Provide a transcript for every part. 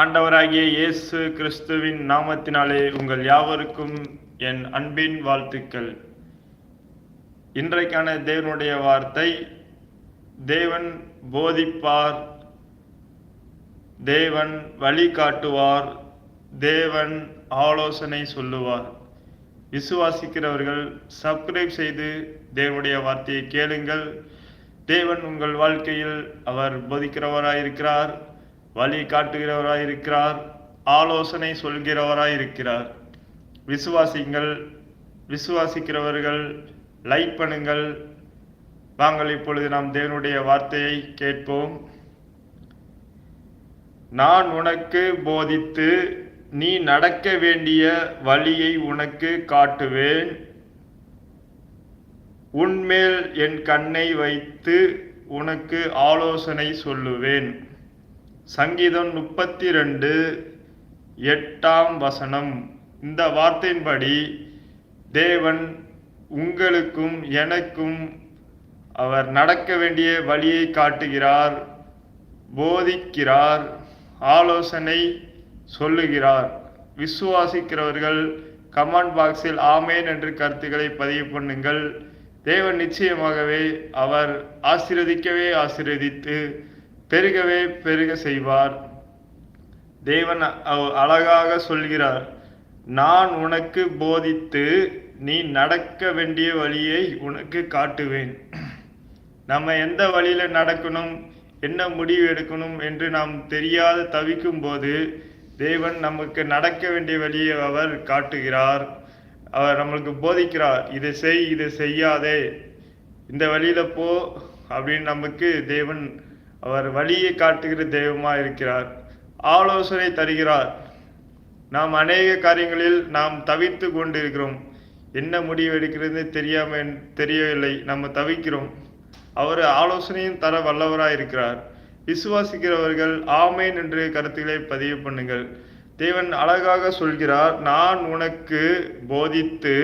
ஆண்டவராகிய இயேசு கிறிஸ்துவின் நாமத்தினாலே உங்கள் யாவருக்கும் என் அன்பின் வாழ்த்துக்கள். இன்றைக்கான தேவனுடைய வார்த்தை தேவன் போதிப்பார் தேவன் வழிகாட்டுவார் தேவன் ஆலோசனை சொல்லுவார். விசுவாசிக்கிறவர்கள் சப்ஸ்கிரைப் செய்து தேவனுடைய வார்த்தையை கேளுங்கள். தேவன் உங்கள் வாழ்க்கையில் அவர் போதிக்கிறவராயிருக்கிறார். வழி காட்டுகிறவராயிருக்கிறார் ஆலோசனை சொல்கிறவராயிருக்கிறார். விசுவாசிங்கள் விசுவாசிக்கிறவர்கள் லைக் பண்ணுங்கள். வாங்கள் இப்பொழுது நாம் தேவனுடைய வார்த்தையை கேட்போம். நான் உனக்கு போதித்து நீ நடக்க வேண்டிய வழியை உனக்கு காட்டுவேன். உன்மேல் என் கண்ணை வைத்து உனக்கு ஆலோசனை சொல்லுவேன். சங்கீதம் முப்பத்தி ரெண்டு எட்டாம் வசனம். இந்த வார்த்தையின்படி தேவன் உங்களுக்கும் எனக்கும் அவர் நடக்க வேண்டிய வழியை காட்டுகிறார் போதிக்கிறார் ஆலோசனை சொல்லுகிறார். விசுவாசிக்கிறவர்கள் கமெண்ட் பாக்ஸில் ஆமேன் என்று கருத்துக்களை பதிவு பண்ணுங்கள். தேவன் நிச்சயமாகவே அவர் ஆசிர்வதிக்கவே ஆசிர்வதித்து பெருகவே பெருக செய்வார். தேவன் அழகாக சொல்கிறார் நான் உனக்கு போதித்து நீ நடக்க வேண்டிய வழியை உனக்கு காட்டுவேன். நம்ம எந்த வழியில் நடக்கணும் என்ன முடிவு எடுக்கணும் என்று நாம் தெரியாத தவிக்கும் போது தேவன் நமக்கு நடக்க வேண்டிய வழியை அவர் காட்டுகிறார். அவர் நம்மளுக்கு போதிக்கிறார் இதை செய் இதை செய்யாதே. இந்த வழியில போ அப்படின்னு நமக்கு தேவன் அவர் வழியை காட்டுகிற தெய்வமாக இருக்கிறார். ஆலோசனை தருகிறார். நாம் அநேக காரியங்களில் நாம் தவித்து கொண்டிருக்கிறோம். என்ன முடிவு எடுக்கிறது தெரியாம தெரியவில்லை. நம்ம தவிக்கிறோம். அவர் ஆலோசனையும் தர வல்லவராக இருக்கிறார். விசுவாசிக்கிறவர்கள் ஆமேன் என்று கருத்துக்களை பதிவு பண்ணுங்கள். தேவன் அழகாக சொல்கிறார் நான் உனக்கு போதித்து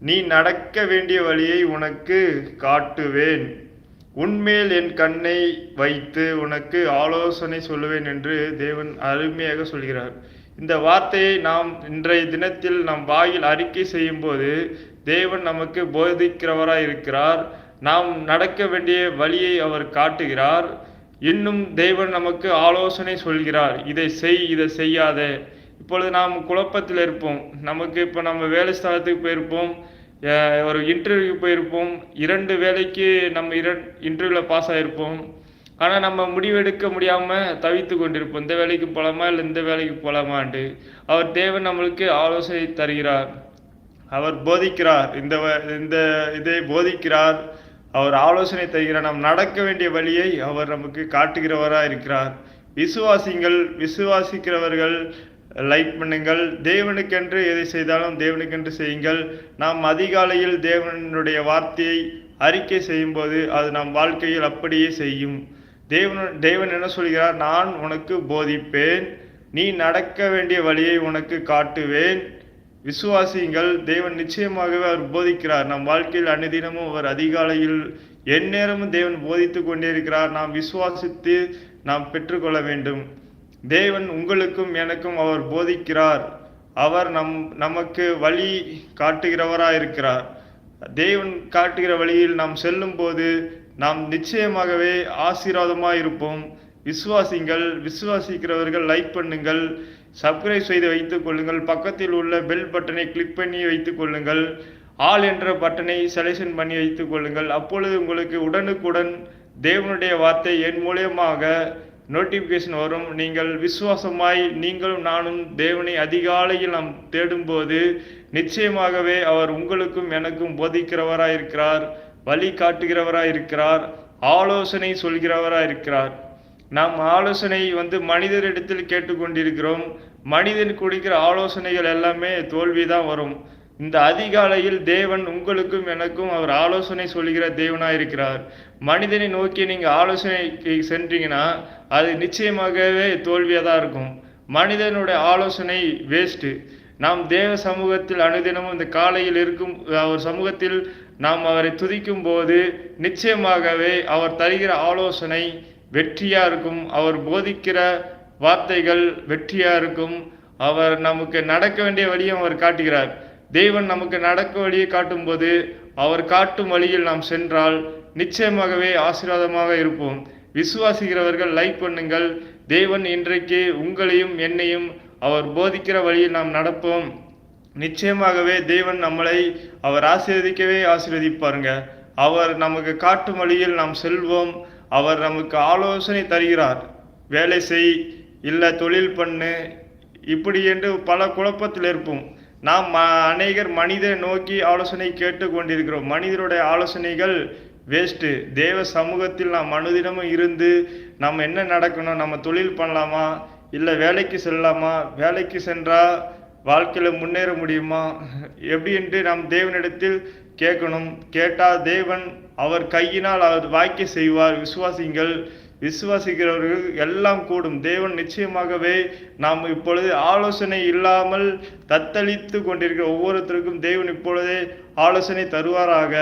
நீ நடக்க வேண்டிய வழியை உனக்கு காட்டுவேன். உன்மேல் என் கண்ணை வைத்து உனக்கு ஆலோசனை சொல்லுவேன் என்று தேவன் அருமையாக சொல்கிறார். இந்த வார்த்தையை நாம் இன்றைய தினத்தில் நம் வாயில் அறிக்கை செய்யும்போது தேவன் நமக்கு போதிக்கிறவராய் இருக்கிறார். நாம் நடக்க வேண்டிய வழியை அவர் காட்டுகிறார். இன்னும் தேவன் நமக்கு ஆலோசனை சொல்கிறார். இதை செய் இதை செய்யாத. இப்பொழுது நாம் குழப்பத்தில் இருப்போம். நமக்கு இப்போ நம்ம வேலை ஸ்தலத்துக்கு போயிருப்போம். ஒரு இன்டர்வியூக்கு போயிருப்போம். இரண்டு வேலைக்கு நம்ம இரண் இன்டர்வியூவில் பாஸ் ஆகிருப்போம் ஆனால் நம்ம முடிவெடுக்க முடியாமல் தவித்து கொண்டிருப்போம். இந்த வேலைக்கு போகலாமா இல்லை இந்த வேலைக்கு போகலாமான்ட்டு அவர் தேவன் நம்மளுக்கு ஆலோசனை தருகிறார். அவர் போதிக்கிறார். இந்த வ- இந்த இதை போதிக்கிறார். அவர் ஆலோசனை தருகிறார். நாம் நடக்க வேண்டிய வழியை அவர் நமக்கு காட்டுகிறவராக இருக்கிறார். விசுவாசிங்கள் விசுவாசிக்கிறவர்கள் லைக் பண்ணுங்கள். தேவனுக்கென்று எதை செய்தாலும் தேவனுக்கென்று செய்யுங்கள். நாம் அதிகாலையில் தேவனுடைய வார்த்தையை அறிக்கை செய்யும்போது அது நம் வாழ்க்கையில் அப்படியே செய்யும். தேவன் தேவன் என்ன சொல்கிறார்? நான் உனக்கு போதிப்பேன். நீ நடக்க வேண்டிய வழியை உனக்கு காட்டுவேன். விசுவாசியுங்கள். தேவன் நிச்சயமாகவே அவர் போதிக்கிறார். நம் வாழ்க்கையில் அனுதினமும் அவர் அதிகாலையில் எந்நேரமும் தேவன் போதித்து கொண்டே இருக்கிறார். நாம் விசுவாசித்து நாம் பெற்றுக்கொள்ள வேண்டும். தேவன் உங்களுக்கும் எனக்கும் அவர் போதிக்கிறார். அவர் நம் நமக்கு வழி காட்டுகிறவராக இருக்கிறார் தேவன் காட்டுகிற வழியில் நாம் செல்லும் போது நாம் நிச்சயமாகவே ஆசீர்வாதமாக இருப்போம் விசுவாசிங்கள் விசுவாசிக்கிறவர்கள் லைக் பண்ணுங்கள். சப்ஸ்கிரைப் செய்து வைத்துக் கொள்ளுங்கள். பக்கத்தில் உள்ள பெல் பட்டனை கிளிக் பண்ணி வைத்துக் கொள்ளுங்கள். ஆல் என்ற பட்டனை செலெக்ஷன் பண்ணி வைத்துக் கொள்ளுங்கள். அப்பொழுது உங்களுக்கு உடனுக்குடன் தேவனுடைய வார்த்தை என் மூலியமாக நோட்டிஃபிகேஷன் வரும். நீங்கள் விசுவாசமாய் நீங்களும் நானும் தேவனை அதிகாலையில் நாம் தேடும்போது நிச்சயமாகவே அவர் உங்களுக்கும் எனக்கும் போதிக்கிறவராய் இருக்கிறார் வழி காட்டுகிறவராய் இருக்கிறார் ஆலோசனை சொல்கிறவராய் இருக்கிறார் நாம் ஆலோசனை வந்து மனிதரிடத்தில் கேட்டுக்கொண்டிருக்கிறோம். மனிதன் கொடுக்கிற ஆலோசனைகள் எல்லாமே தோல்விதான் வரும். இந்த அதிகாலையில் தேவன் உங்களுக்கும் எனக்கும் அவர் ஆலோசனை சொல்கிற தேவனாக இருக்கிறார் மனிதனை நோக்கி நீங்கள் ஆலோசனைக்கு சென்றீங்கன்னா அது நிச்சயமாகவே தோல்வியாக தான் இருக்கும். மனிதனுடைய ஆலோசனை வேஸ்ட்டு நாம் தேவ சமூகத்தில் அனுதினமும் இந்த காலையில் இருக்கும் அவர் சமூகத்தில் நாம் அவரை துதிக்கும் போது நிச்சயமாகவே அவர் தருகிற ஆலோசனை வெற்றியாக இருக்கும். அவர் போதிக்கிற வார்த்தைகள் வெற்றியாக இருக்கும். அவர் நமக்கு நடக்க வேண்டிய வழியும் அவர் காட்டுகிறார். தேவன் நமக்கு நடக்க வழியை காட்டும்போது அவர் காட்டும் வழியில் நாம் சென்றால் நிச்சயமாகவே ஆசீர்வாதமாக இருப்போம். விசுவாசிக்கிறவர்கள் லைக் பண்ணுங்கள். தேவன் இன்றைக்கு உங்களையும் என்னையும் அவர் போதிக்கிற வழியில் நாம் நடப்போம். நிச்சயமாகவே தேவன் நம்மளை அவர் ஆசீர்வதிக்கவே ஆசீர்வதிப்பாருங்க. அவர் நமக்கு காட்டும் வழியில் நாம் செல்வோம். அவர் நமக்கு ஆலோசனை தருகிறார். வேலை செய் இல்லை தொழில் பண்ணு இப்படி என்று பல குழப்பத்தில் இருப்போம். நாம் ம- அநேகர் மனிதரை நோக்கி ஆலோசனை கேட்டு கொண்டிருக்கிறோம். மனிதருடைய ஆலோசனைகள் வேஸ்ட்டு தேவ சமூகத்தில் நாம் அனுதினமும் இருந்து நம்ம என்ன நடக்கணும் நம்ம தொழில் பண்ணலாமா இல்லை வேலைக்கு செல்லலாமா வேலைக்கு சென்றால் வாழ்க்கையில் முன்னேற முடியுமா எப்படி என்று நாம் தேவனிடத்தில் கேட்கணும். கேட்டால் தேவன் அவர் கையினால் அவர் வாய்க்க செய்வார். விசுவாசிங்கள் விசுவாசிக்கிறவர்கள் எல்லாம் கூடும். தேவன் நிச்சயமாகவே நாம் இப்பொழுது ஆலோசனை இல்லாமல் தத்தளித்து கொண்டிருக்கிற ஒவ்வொருத்தருக்கும் தேவன் இப்பொழுதே ஆலோசனை தருவாராக.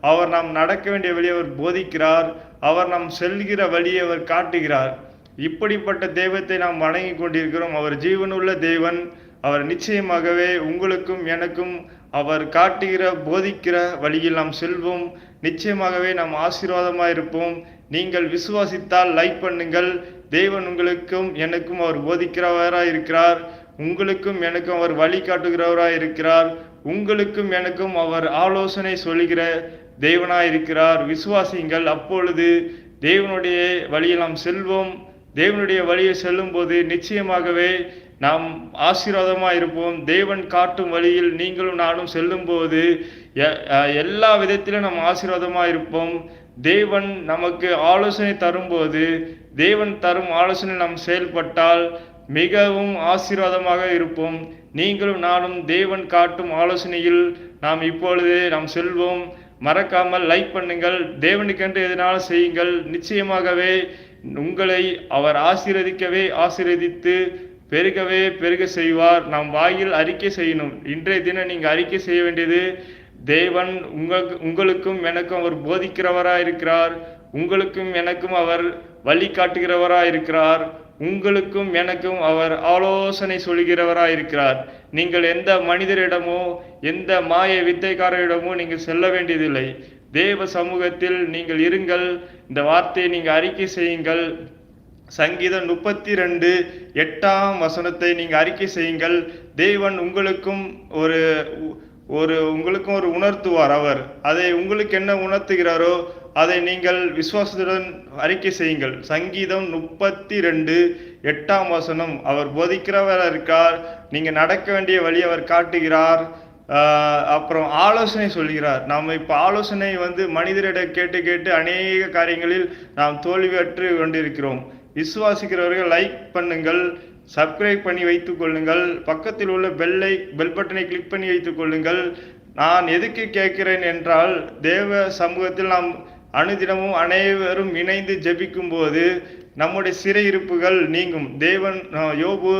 அவர் நாம் நடக்க வேண்டிய வழியை அவர் போதிக்கிறார். அவர் நாம் செல்கிற வழியை அவர் காட்டுகிறார். இப்படிப்பட்ட தெய்வத்தை நாம் வணங்கி கொண்டிருக்கிறோம். அவர் ஜீவனுள்ள தேவன். அவர் நிச்சயமாகவே உங்களுக்கும் எனக்கும் அவர் காட்டுகிற போதிக்கிற வழியில் நாம் செல்வோம். நிச்சயமாகவே நாம் ஆசீர்வாதமாக இருப்போம் நீங்கள் விசுவாசித்தால் லைக் பண்ணுங்கள். தேவன் உங்களுக்கும் எனக்கும் அவர் போதிக்கிறவராக இருக்கிறார் உங்களுக்கும் எனக்கும் அவர் வழிகாட்டுகிறவராக இருக்கிறார் உங்களுக்கும் எனக்கும் அவர் ஆலோசனை சொல்கிற தேவனாக இருக்கிறார் விசுவாசிங்கள் அப்பொழுது தேவனுடைய வழியில் நாம் செல்வோம். தேவனுடைய வழியை செல்லும்போது நிச்சயமாகவே நாம் ஆசீர்வாதமாக இருப்போம். தேவன் காட்டும் வழியில் நீங்களும் நானும் செல்லும்போது எ- எல்லா விதத்திலும் நாம் ஆசீர்வாதமாக இருப்போம். தேவன் நமக்கு ஆலோசனை தரும்போது தேவன் தரும் ஆலோசனை நாம் செயல்பட்டால் மிகவும் ஆசீர்வாதமாக இருப்போம். நீங்களும் நானும் தேவன் காட்டும் ஆலோசனையில் நாம் இப்பொழுது நாம் செல்வோம். மறக்காமல் லைக் பண்ணுங்கள். தேவனுக்கென்று எதனாலும் செய்யுங்கள். நிச்சயமாகவே உங்களை அவர் ஆசீர்வதிக்கவே ஆசீர்வதித்து பெருகவே பெருக செய்வார். நாம் வாயில் அறிக்கை செய்யணும். இன்றைய தினம் நீங்கள் அறிக்கை செய்ய வேண்டியது தேவன் உங்களுக்கு உங்களுக்கும் எனக்கும் அவர் போதிக்கிறவராக இருக்கிறார் உங்களுக்கும் எனக்கும் அவர் வழிகாட்டுகிறவரா இருக்கிறார் உங்களுக்கும் எனக்கும் அவர் ஆலோசனை சொல்கிறவராக இருக்கிறார் நீங்கள் எந்த மனிதரிடமோ எந்த மாய வித்தைக்காரரிடமோ நீங்கள் செல்ல வேண்டியதில்லை. தேவ சமூகத்தில் நீங்கள் இருங்கள். இந்த வார்த்தையை நீங்கள் அறிக்கை செய்யுங்கள். சங்கீதம் முப்பத்தி ரெண்டு எட்டாம் வசனத்தை நீங்கள் அறிக்கை செய்யுங்கள். தேவன் உங்களுக்கும் ஒரு ஒரு உங்களுக்கும் ஒரு உணர்த்துவார் அவர். அதை உங்களுக்கு என்ன உணர்த்துகிறாரோ அதை நீங்கள் விசுவாசத்துடன் அறிக்கை செய்யுங்கள். சங்கீதம் முப்பத்தி ரெண்டு எட்டாம் வசனம். அவர் போதிக்கிறவர் இருக்கார் நீங்கள் நடக்க வேண்டிய வழி அவர் காட்டுகிறார். அப்புறம் ஆலோசனை சொல்கிறார். நாம் இப்போ ஆலோசனை வந்து மனிதரிடம் கேட்டு கேட்டு அநேக காரியங்களில் நாம் தோல்வியற்று கொண்டிருக்கிறோம். விசுவாசிக்கிறவர்கள் லைக் பண்ணுங்கள். சப்ஸ்கிரைப் பண்ணி வைத்துக் கொள்ளுங்கள். பக்கத்தில் உள்ள பெல்லை பெல் பட்டனை கிளிக் பண்ணி வைத்துக் கொள்ளுங்கள். நான் எதுக்கு கேட்கிறேன் என்றால் தேவ சமூகத்தில் நாம் அனுதினமும் அனைவரும் இணைந்து ஜபிக்கும் போது நம்முடைய சிறையிருப்புகள் நீங்கும். தேவன் யோபு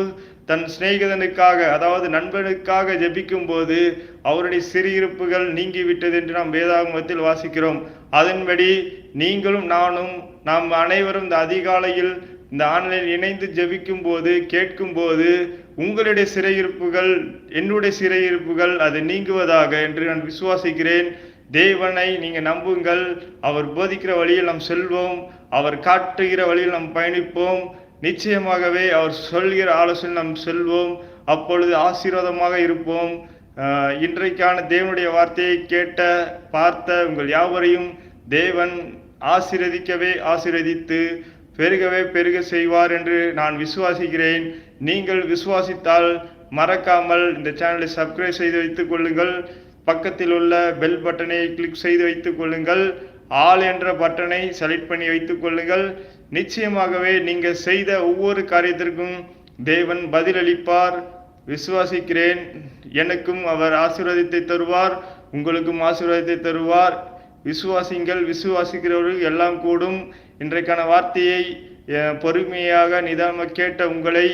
தன் சிநேகிதனுக்காக அதாவது நண்பனுக்காக ஜபிக்கும் போது அவருடைய சிறையிருப்புகள் நீங்கிவிட்டது என்று நாம் வேதாகமத்தில் வாசிக்கிறோம். அதன்படி நீங்களும் நானும் நாம் அனைவரும் இந்த அதிகாலையில் இந்த ஆன்லைன் இணைந்து ஜெபிக்கும் போது கேட்கும் போது உங்களுடைய சிறையிருப்புகள் என்னுடைய சிறையிருப்புகள் அது நீங்குவதாக என்று நான் விசுவாசிக்கிறேன். தேவனை நீங்கள் நம்புங்கள். அவர் போதிக்கிற வழியில் நாம் செல்வோம். அவர் காட்டுகிற வழியில் நாம் பயணிப்போம். நிச்சயமாகவே அவர் சொல்கிற ஆலோசனை நாம் செல்வோம். அப்பொழுது ஆசீர்வாதமாக இருப்போம். இன்றைக்கான தேவனுடைய வார்த்தையை கேட்ட பார்த்த உங்கள் யாவரையும் தேவன் ஆசீர்வதிக்கவே ஆசீர்வதித்து பெருகவே பெருக செய்வார் என்று நான் விசுவாசிக்கிறேன். நீங்கள் விசுவாசித்தால் மறக்காமல் இந்த சேனலை சப்ஸ்கிரைப் செய்து வைத்துக் கொள்ளுங்கள். பக்கத்தில் உள்ள பெல் பட்டனை கிளிக் செய்து வைத்துக் கொள்ளுங்கள். ஆல் என்ற பட்டனை செலக்ட் பண்ணி வைத்துக் கொள்ளுங்கள். நிச்சயமாகவே நீங்கள் செய்த ஒவ்வொரு காரியத்திற்கும் தேவன் பதிலளிப்பார். விசுவாசிக்கிறேன். எனக்கும் அவர் ஆசீர்வாதத்தை தருவார். உங்களுக்கும் ஆசீர்வாதத்தை தருவார். விசுவாசிங்கள் விசுவாசிக்கிறவர்கள் எல்லாம் கூடும். இன்றைக்கான வார்த்தையை பொறுமையாக நிதானமாக கேட்ட உங்களை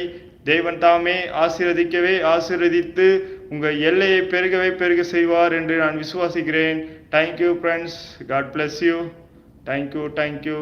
தேவன் தாமே ஆசீர்வதிக்கவே ஆசீர்வதித்து உங்கள் எல்லையை பெருகவே பெருக செய்வார் என்று நான் விசுவாசிக்கிறேன். Thank you friends God bless you thank you thank you